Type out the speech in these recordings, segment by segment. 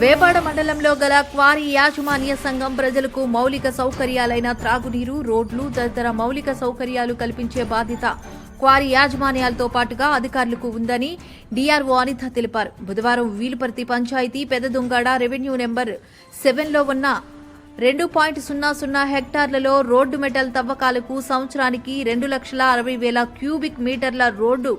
వేపాడ మండలంలో గల క్వారీ యాజమాన్య సంఘం ప్రజలకు మౌలిక సౌకర్యాలైన త్రాగునీరు రోడ్లు తదితర మౌలిక సౌకర్యాలు కల్పించే బాధ్యత క్వారీ యాజమాన్యాలతో పాటుగా అధికారులకు ఉందని డీఆర్ఓ అనిత తెలిపారు. బుధవారం వీలుపర్తి పంచాయతీ పెద్దదుంగాడ రెవెన్యూ నెంబర్ సెవెన్లో ఉన్న రెండు పాయింట్ సున్నా సున్నా హెక్టార్లలో రోడ్డు మెటల్ తవ్వకాలకు సంవత్సరానికి రెండు లక్షల అరవై వేల క్యూబిక్ మీటర్ల రోడ్డు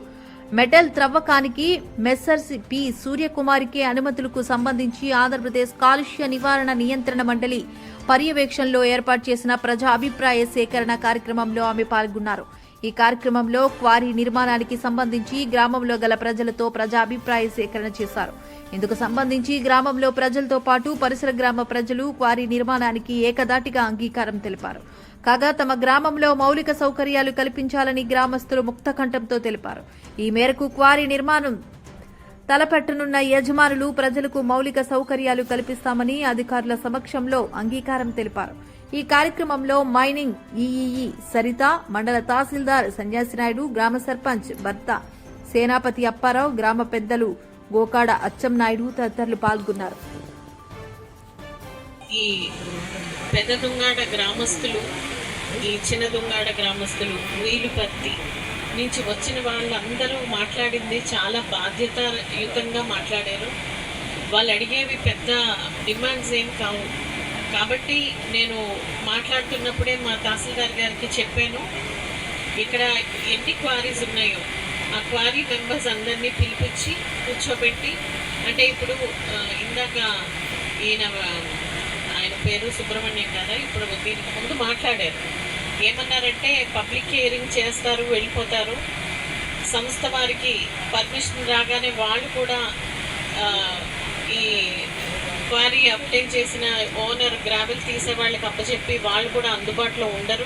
మెటల్ త్రవ్వకానికి మెస్సర్స్ పి సూర్యకుమారికి అనుమతులకు సంబంధించి ఆంధ్రప్రదేశ్ కాలుష్య నివారణ నియంత్రణ మండలి పర్యవేక్షణలో ఏర్పాటు చేసిన ప్రజా అభిప్రాయ సేకరణ కార్యక్రమంలో ఆమె పాల్గొన్నారు. ఈ కార్యక్రమంలో క్వారీ నిర్మాణానికి సంబంధించి గ్రామంలో గల ప్రజలతో ప్రజా అభిప్రాయ సేకరణ చేశారు. ఇందుకు సంబంధించి గ్రామంలో ప్రజలతో పాటు పరిసర గ్రామ ప్రజలు క్వారీ నిర్మాణానికి ఏకదాటిగా అంగీకారం తెలిపారు. కాగా తమ గ్రామంలో మౌలిక సౌకర్యాలు కల్పించాలని గ్రామస్తులు ముక్తకంఠంతో తెలిపారు. ఈ మేరకు క్వారీ నిర్మాణం తలపెట్టనున్న యజమానులు ప్రజలకు మౌలిక సౌకర్యాలు కల్పిస్తామని అధికారుల సమక్షంలో అంగీకారం తెలిపారు. ఈ కార్యక్రమంలో మైనింగ్ ఈఈఈ సరిత మండల తహసీల్దార్ సన్యాసినాయుడు గ్రామ సర్పంచ్ భర్త సేనాపతి అప్పారావు గ్రామ పెద్దలు గోకాడ అచ్చెన్నాయుడు తదితరులు పాల్గొన్నారు. ఈ పెద్ద దుంగాడ గ్రామస్తులు ఈ చిన్న దుంగాడ గ్రామస్తులు వీలుపత్తి నుంచి వచ్చిన వాళ్ళందరూ మాట్లాడింది చాలా బాధ్యతాయుతంగా మాట్లాడారు. వాళ్ళు అడిగేవి పెద్ద డిమాండ్స్ ఏం కావు. కాబట్టి నేను మాట్లాడుతున్నప్పుడే మా తహసీల్దార్ గారికి చెప్పాను ఇక్కడ ఎన్ని క్వారీస్ ఉన్నాయో ఆ క్వారీ మెంబర్స్ అందరినీ పిలిపించి కూర్చోబెట్టి అంటే ఇప్పుడు ఇందాక ఈయన ఆయన పేరు సుబ్రహ్మణ్యం కదా ఇప్పుడు దీనికి ముందు మాట్లాడారు. ఏమన్నారంటే పబ్లిక్ హియరింగ్ చేస్తారు వెళ్ళిపోతారు. సంస్థ వారికి పర్మిషన్ రాగానే వాళ్ళు కూడా ఈ క్వారీ అప్డేట్ చేసిన ఓనర్ గ్రావెల్ తీసే వాళ్ళకి అప్పచెప్పి వాళ్ళు కూడా అందుబాటులో ఉండరు.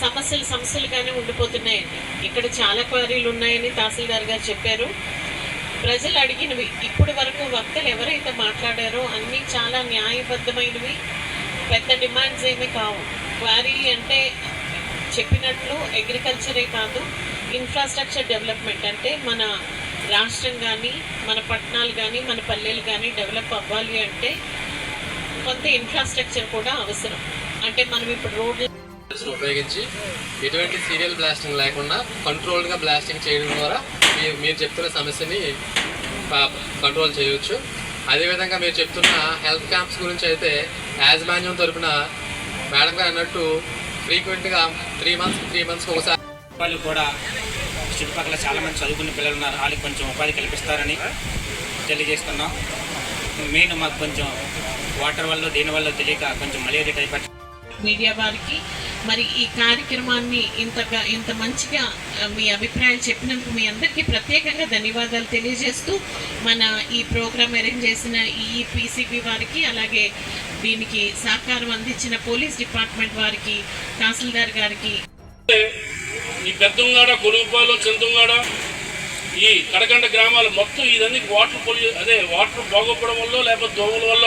సమస్యలు సమస్యలుగానే ఉండిపోతున్నాయండి. ఇక్కడ చాలా క్వారీలు ఉన్నాయని తహసీల్దార్ గారు చెప్పారు. ప్రజలు అడిగినవి ఇప్పటి వరకు వక్తలు ఎవరైతే మాట్లాడారో అన్నీ చాలా న్యాయబద్ధమైనవి. పెద్ద డిమాండ్స్ ఏమీ కావు. క్వారీ అంటే చెప్పినట్లు అగ్రికల్చరే కాదు ఇన్ఫ్రాస్ట్రక్చర్ డెవలప్మెంట్ అంటే మన రాష్ట్రం కానీ మన పట్టణాలు కానీ మన పల్లెలు కానీ డెవలప్ అవ్వాలి అంటే కొంత ఇన్ఫ్రాస్ట్రక్చర్ కూడా అవసరం. అంటే మనం ఇప్పుడు రోడ్లు ఉపయోగించి ఎటువంటి సీరియల్ బ్లాస్టింగ్ లేకుండా కంట్రోల్డ్గా బ్లాస్టింగ్ చేయడం ద్వారా మీ- మీరు చెప్తున్న సమస్యని కంట్రోల్ చేయవచ్చు అదేవిధంగా మీరు చెప్తున్న హెల్త్ క్యాంప్స్ గురించి అయితే యాజమాన్యం తరపున మేడం గారు అన్నట్టు ఫ్రీక్వెంట్గా త్రీ మంత్స్ త్రీ మంత్స్కి ఒకసారి వాళ్ళు కూడా చుట్టుపక్కల చాలా మంది చదువుకున్న పిల్లలు ఉన్నారు. వాళ్ళకి కొంచెం ఉపాధి కల్పిస్తారని తెలియజేస్తున్నాం. మెయిన్ మాకు కొంచెం వాటర్ వల్ల దీని వల్ల తెలియక కొంచెం మలేరియా టైప్ మీడియా వారికి మరి ఈ కార్యక్రమాన్ని ఇంతగా ఇంత మంచిగా మీ అభిప్రాయాలు చెప్పినందుకు మీ అందరికీ ప్రత్యేకంగా ధన్యవాదాలు తెలియజేస్తూ మన ఈ ప్రోగ్రాం అరేంజ్ చేసిన ఈ పీసీబీ వారికి అలాగే దీనికి సహకారం అందించిన పోలీస్ డిపార్ట్మెంట్ వారికి తహసీల్దార్ గారికి. ఈ పెద్దంగాడ కొలుగుపాలు చింతంగాడ ఈ కడకండ గ్రామాలు మొత్తం ఇదన్నీ వాటర్ పొల్యూ అదే వాటర్ బాగోపడం వల్ల లేకపోతే దోమల వల్ల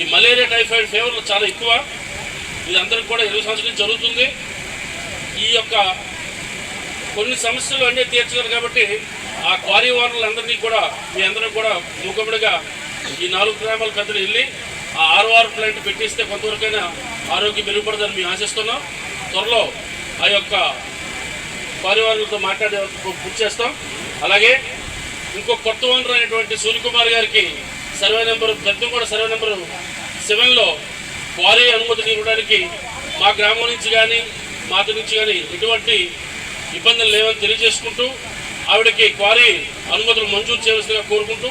ఈ మలేరియా టైఫాయిడ్ ఫీవర్లు చాలా ఎక్కువ. ఇది అందరికి కూడా ఇరవై సంవత్సరాలు జరుగుతుంది. ఈ యొక్క కొన్ని సమస్యలు అన్నీ తీర్చగలరు కాబట్టి ఆ క్వారీ వారులందరినీ కూడా మీ అందరం కూడా మూకముడిగా ఈ నాలుగు గ్రామాల పెద్దలు వెళ్ళి ఆ ఆర్ఓఆర్ ప్లాంట్ పెట్టిస్తే కొంతవరకైనా ఆరోగ్యం మెరుగుపడదని మేము ఆశిస్తున్నాం. త్వరలో ఆ యొక్క పరివారులతో మాట్లాడే పూర్తి చేస్తాం. అలాగే ఇంకో కొత్త ఓనర్ అయినటువంటి సూర్యకుమార్ గారికి సర్వే నెంబర్ ప్రతి కూడా సర్వే నెంబరు సెవెన్లో క్వారీ అనుమతులు ఇవ్వడానికి మా గ్రామం నుంచి కానీ మాత నుంచి కానీ ఎటువంటి ఇబ్బందులు లేవని తెలియజేసుకుంటూ ఆవిడకి క్వారీ అనుమతులు మంజూరు చేయవలసిందిగా కోరుకుంటూ